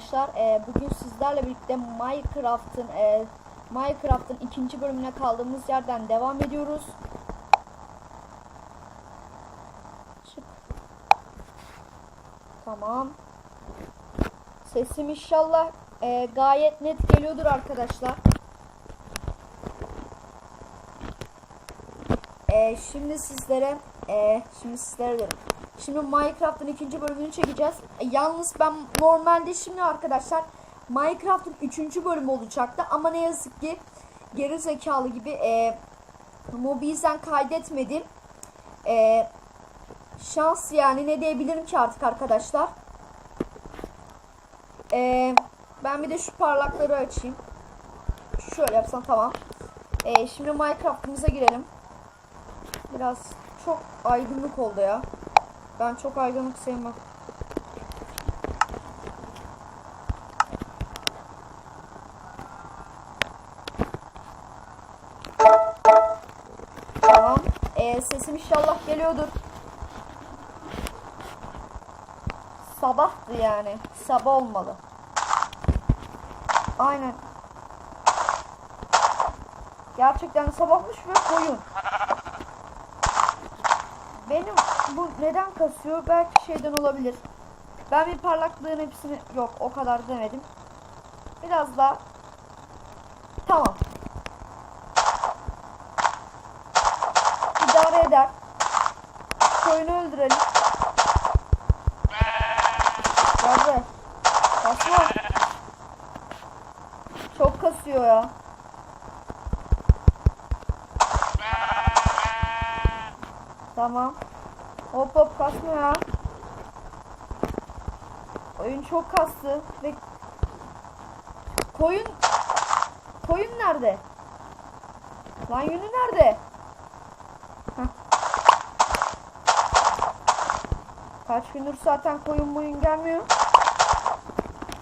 arkadaşlar. Ee, bugün sizlerle birlikte Minecraft'ın e, Minecraft'ın ikinci bölümüne kaldığımız yerden devam ediyoruz. Çık. Tamam. Sesim inşallah e, gayet net geliyordur arkadaşlar. E, şimdi sizlere e, şimdi sizlere diyorum. Şimdi Minecraft'ın ikinci bölümünü çekeceğiz. E, yalnız ben normalde şimdi arkadaşlar Minecraft'ın üçüncü bölümü olacaktı ama ne yazık ki geri zekalı gibi e, Mobizen kaydetmedim. E, şans yani ne diyebilirim ki artık arkadaşlar. E, ben bir de şu parlakları açayım. Şöyle yapsam tamam. E, şimdi Minecraft'ımıza girelim. Biraz çok aydınlık oldu ya. Ben çok aydınlık sevmem. Tamam. Ee, sesim inşallah geliyordur. Sabahtı yani. Sabah olmalı. Aynen. Gerçekten sabahmış ve koyun. Benim bu neden kasıyor? Belki şeyden olabilir. Ben bir parlaklığın hepsini yok o kadar demedim. Biraz daha tamam. İdare eder. Koyunu öldürelim. Nerede? Kasma. Çok kasıyor ya. Tamam. Hop hop kasma ya. Oyun çok kastı ve koyun koyun nerede? Lan yünü nerede? Heh. Kaç gündür zaten koyun boyun gelmiyor.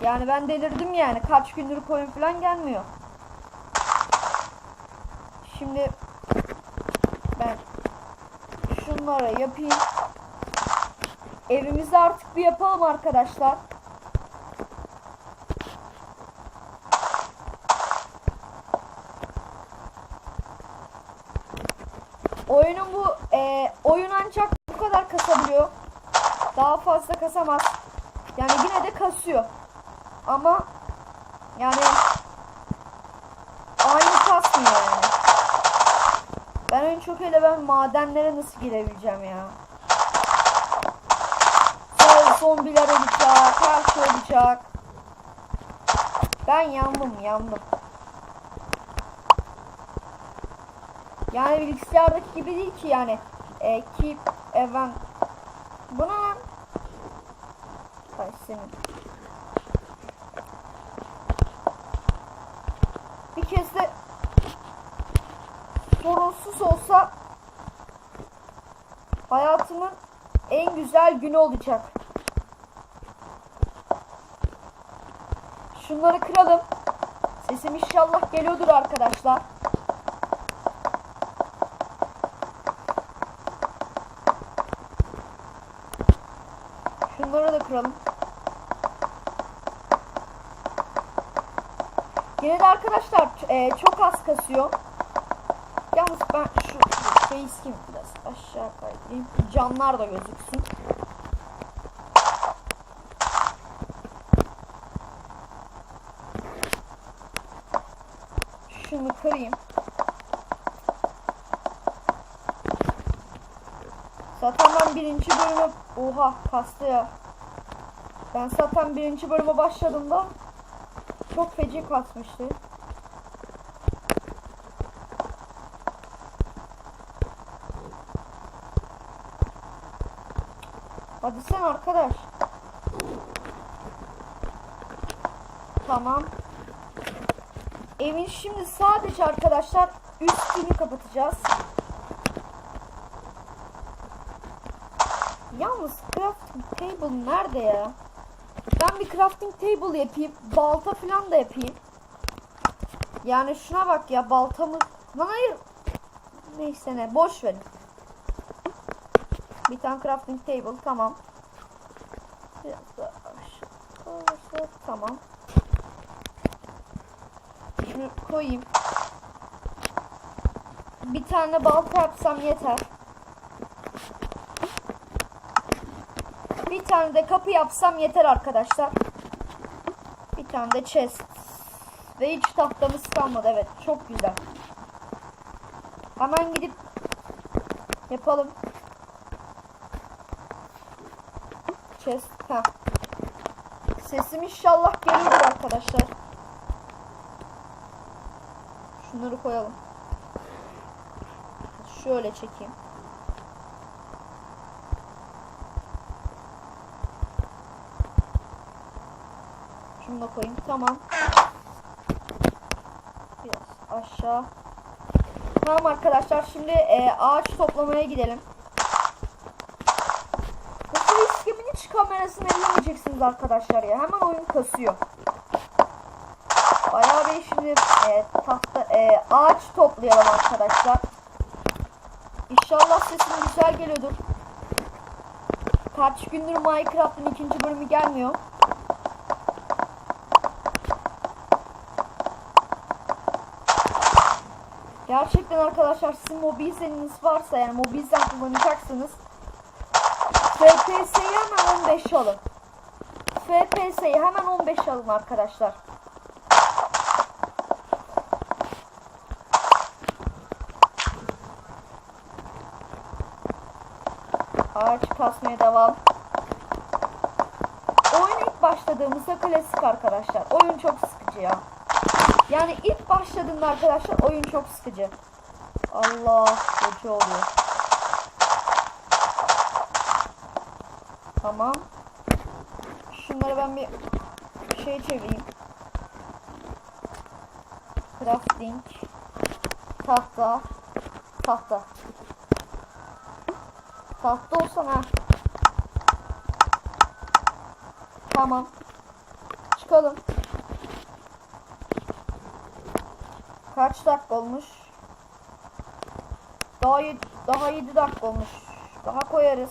Yani ben delirdim yani. Kaç gündür koyun falan gelmiyor. Şimdi ben şunlara yapayım. Evimizi artık bir yapalım arkadaşlar. Oyunun bu e, oyun ancak bu kadar kasabiliyor. Daha fazla kasamaz. Yani yine de kasıyor. Ama yani aynı kasmıyor yani. Ben en çok hele ben madenlere nasıl girebileceğim ya. Sonra zombiler olacak, her şey olacak. Ben yandım, yandım. Yani bilgisayardaki gibi değil ki yani. E, keep event. Bu ne lan? Ay senin. Bir kez de sorunsuz olsa hayatımın en güzel günü olacak. Şunları kıralım. Sesim inşallah geliyordur arkadaşlar. Şunları da kıralım. Yine de arkadaşlar e, çok az kasıyor. Yalnız ben şu şey isteyeyim biraz aşağı kaydırayım. Canlar da gözüksün. Şunu kırayım. Zaten ben birinci bölüme... Oha kastı ya. Ben zaten birinci bölüme başladığımda çok feci kasmıştı. Hadi sen arkadaş. Tamam. Evin şimdi sadece arkadaşlar üstünü kapatacağız. Yalnız crafting table nerede ya? Ben bir crafting table yapayım. Balta falan da yapayım. Yani şuna bak ya baltamız. Lan hayır. Neyse ne boş verin. Bir tane crafting table tamam. Biraz daha aşağı. Tamam. Şunu koyayım. Bir tane balta yapsam yeter. Bir tane de kapı yapsam yeter arkadaşlar. Bir tane de chest. Ve hiç tahtamız kalmadı. Evet çok güzel. Hemen gidip yapalım. Chest. Heh. Sesim inşallah geliyor arkadaşlar. Şunları koyalım. Şöyle çekeyim. Şunu da koyayım. Tamam. Biraz aşağı. Tamam arkadaşlar şimdi e, ağaç toplamaya gidelim. Bu iskimin kamerasını ellemeyeceksiniz arkadaşlar ya. Hemen oyun kasıyor. Bayağı bir şimdi e, tahta e, ağaç toplayalım arkadaşlar. İnşallah sesim güzel geliyordur. Kaç gündür Minecraft'ın ikinci bölümü gelmiyor. Gerçekten arkadaşlar sizin mobilseniz varsa yani mobilsen kullanacaksınız. FPS'yi hemen 15 alın. FPS'yi hemen 15 alın arkadaşlar. Ağaç kasmaya devam. Oyun ilk başladığımızda klasik arkadaşlar. Oyun çok sıkıcı ya. Yani ilk başladığında arkadaşlar oyun çok sıkıcı. Allah gece oluyor. Tamam. Şunları ben bir şey çevireyim. Crafting. Tahta. Tahta. Tahta olsan. Tamam. Çıkalım. Kaç dakika olmuş? Daha yedi, daha 7 dakika olmuş. Daha koyarız.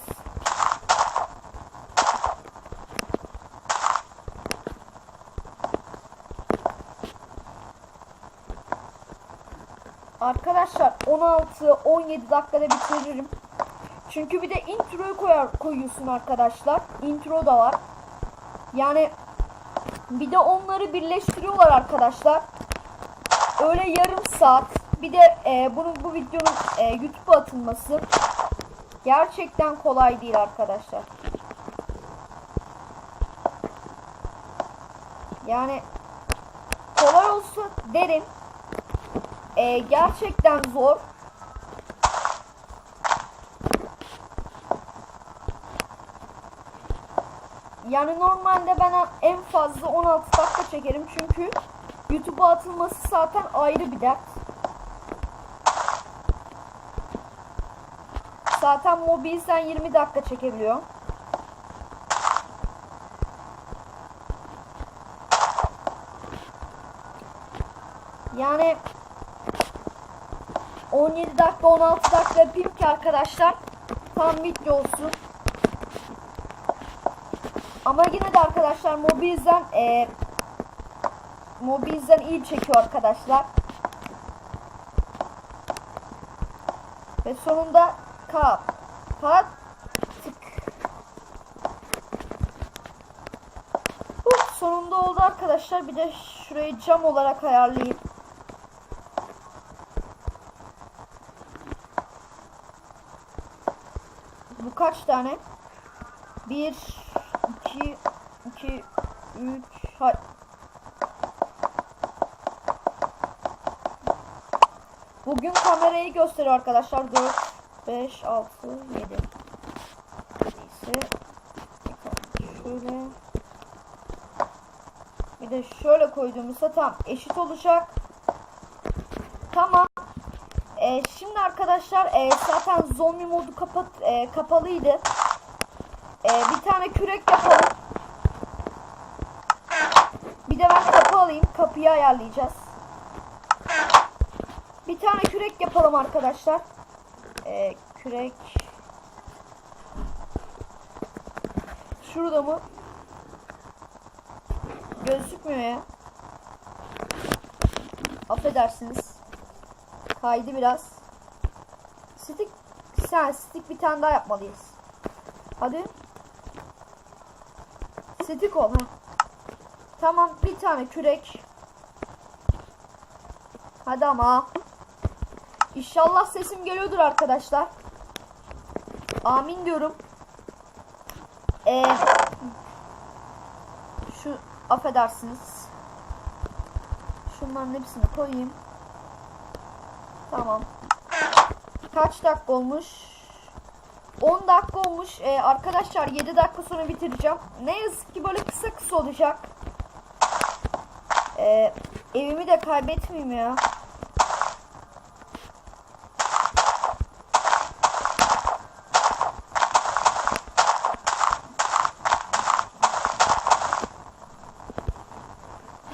Arkadaşlar 16-17 dakikada bitiririm. Çünkü bir de introyu koyar koyuyorsun arkadaşlar. Intro da var. Yani bir de onları birleştiriyorlar arkadaşlar. Öyle yarım saat. Bir de e, bunun bu videonun e, YouTube'a atılması gerçekten kolay değil arkadaşlar. Yani kolay olsa derim. E, gerçekten zor. Yani normalde ben en fazla 16 dakika çekerim çünkü YouTube'a atılması zaten ayrı bir dert. Zaten mobilsen 20 dakika çekebiliyor. Yani 17 dakika 16 dakika yapayım ki arkadaşlar tam video olsun. Ama yine de arkadaşlar mobilden e, mobilden iyi çekiyor arkadaşlar. Ve sonunda kap kat tık. Uh, sonunda oldu arkadaşlar. Bir de şurayı cam olarak ayarlayayım. Kaç tane? Bir, iki, iki, üç, hay. Bugün kamerayı gösteriyor arkadaşlar. 4, 5, 6, 7. Neyse. Şöyle. Bir de şöyle koyduğumuzda tam eşit olacak. Tamam. Arkadaşlar e, zaten zombi modu kapat e, kapalıydı. E, bir tane kürek yapalım. Bir de ben kapı alayım. Kapıyı ayarlayacağız. Bir tane kürek yapalım arkadaşlar. Ee, kürek. Şurada mı? gözükmüyor ya. Affedersiniz. Kaydı biraz. Stick bir tane daha yapmalıyız. Hadi. Stick ol ha. Tamam bir tane kürek. Hadi ama. İnşallah sesim geliyordur arkadaşlar. Amin diyorum. Ee, şu affedersiniz. Şunların hepsini koyayım. Tamam. Kaç dakika olmuş? 10 dakika olmuş. Ee, arkadaşlar 7 dakika sonra bitireceğim. Ne yazık ki böyle kısa kısa olacak. Ee, evimi de kaybetmeyeyim ya.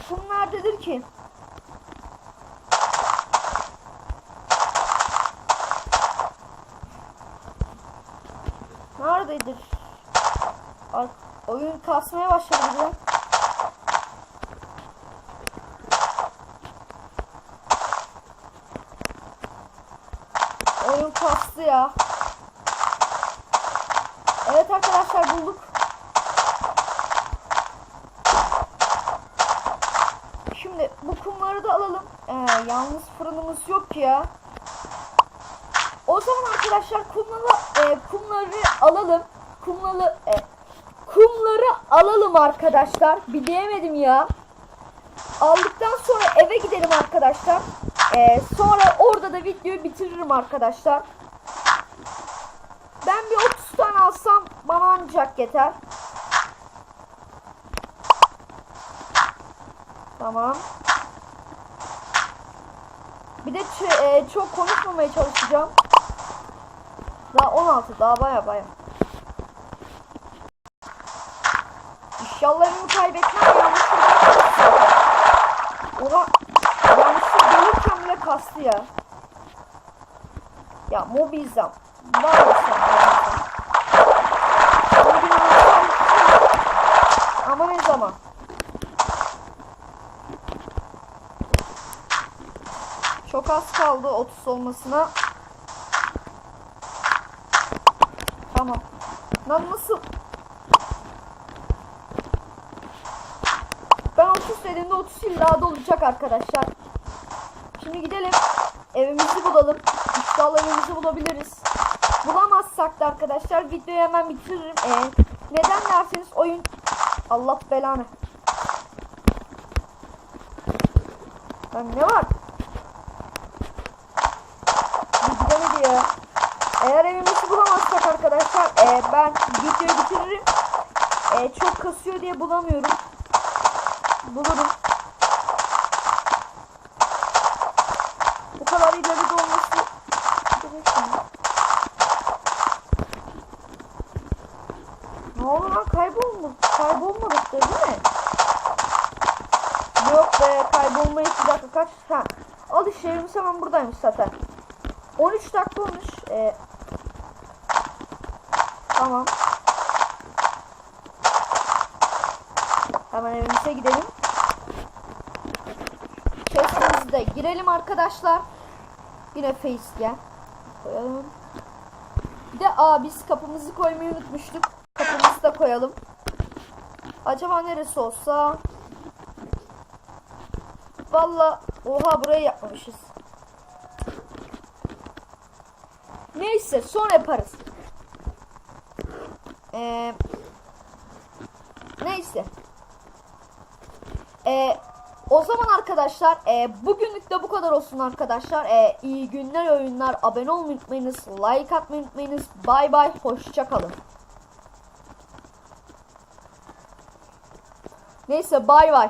Kum nerededir ki? Oyun kasmaya başladı. Oyun kastı ya. Evet arkadaşlar bulduk. Şimdi bu kumları da alalım. Ee, yalnız fırınımız yok ya. O zaman arkadaşlar kumları, e, kumları alalım. Kumları, e, alalım arkadaşlar. Bir diyemedim ya. Aldıktan sonra eve gidelim arkadaşlar. Ee, sonra orada da videoyu bitiririm arkadaşlar. Ben bir 30 tane alsam bana ancak yeter. Tamam. Bir de e, çok konuşmamaya çalışacağım. Daha 16 daha baya baya. Evimi kaybetmem yanlışlıkla Ona yanlışlıkla gelirken bile kastı ya. Ya mobilizam. Var mısın? Mobilizam. Ama ne zaman? Çok az kaldı 30 olmasına. Tamam. Lan nasıl? Ben 30 dediğimde 30 yıl daha dolacak arkadaşlar. Şimdi gidelim. Evimizi bulalım. İnşallah evimizi bulabiliriz. Bulamazsak da arkadaşlar videoyu hemen bitiririm. Ee, neden derseniz oyun Allah belanı. Lan ne var? Gidemedi ya. Eğer evimizi bulamazsak arkadaşlar e, ben videoyu bitiririm. E, çok kasıyor diye bulamıyorum. Bulurum. Bu kadar ileride olması gerekmiyor. Ne oldu lan kaybolmadık. Kaybolmadık da değil mi? Yok be kaybolmayız bir dakika kaç. Ha. Al işte evimiz hemen buradaymış zaten. 13 dakika olmuş. Ee, tamam. Hemen evimize gidelim. De girelim arkadaşlar. Yine facecam koyalım. Bir de aa biz kapımızı koymayı unutmuştuk. Kapımızı da koyalım. Acaba neresi olsa? Valla oha burayı yapmamışız. Neyse sonra yaparız. Ee, neyse. Ee, o zaman arkadaşlar e, bugünlük de bu kadar olsun arkadaşlar. E, iyi günler oyunlar. Abone olmayı unutmayınız. Like atmayı unutmayınız. Bay bay. Hoşçakalın. Neyse bay bay.